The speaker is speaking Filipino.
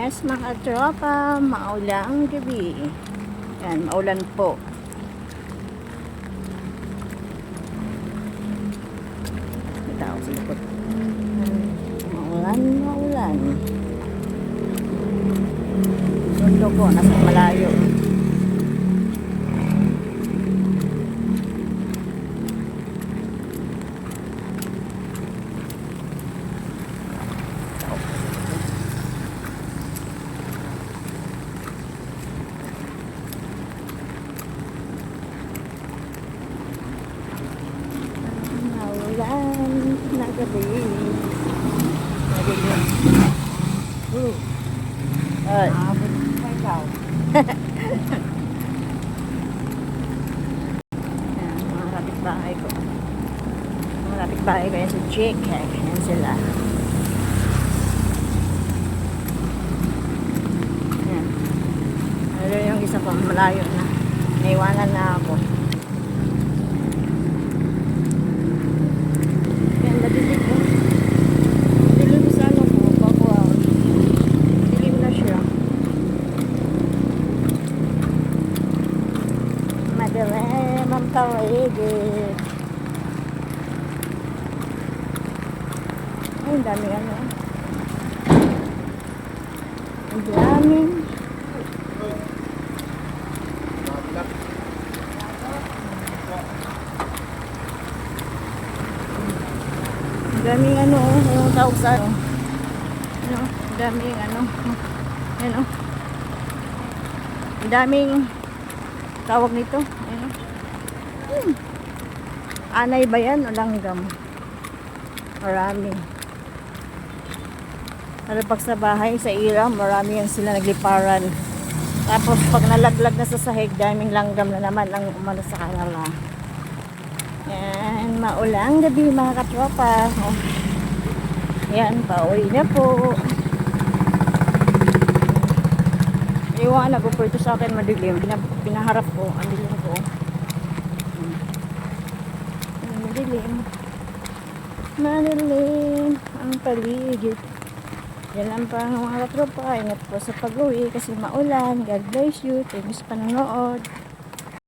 Yes, mga tropa, maulang gabi. Yan, maulan po. Kita ako sa likod. Maulan, maulan. Mundo ko, nasa malayo. Maulan na gabi. Madilim. Uh. Ay. Abot pa ikaw. Yan, mga kapitbahay ko. Mga kapitbahay ko yan si Jake. Yan. Yan. Ano yung isa ko malayo na. Naiwanan na ako. Yan, nadidig ko. Dilim sa ano ko. Papua. Dilim na siya. Paligid. Ay, ang dami ano. Ang. Ang daming ano, yung tawag sa ano. Ano, daming ano. Ano. Daming tawag nito. Ano. Anay ba yan o langgam? Marami. Pero pag sa bahay, sa iram, marami yan sila nagliparan. Tapos pag nalaglag na sa sahig, daming langgam na naman ang umano sa kanila. Yan, maulang gabi mga katropa. Oh. Yan, pauwi na po. Iwan, nag-offer to sa akin madilim. Pina, pinaharap ko, ang dilim ko. Hmm. Yan, Madilim. Madilim ang paligid. Yan lang pa mga katropa. Ingat po sa pag-uwi kasi maulan. God bless you. Thanks panonood.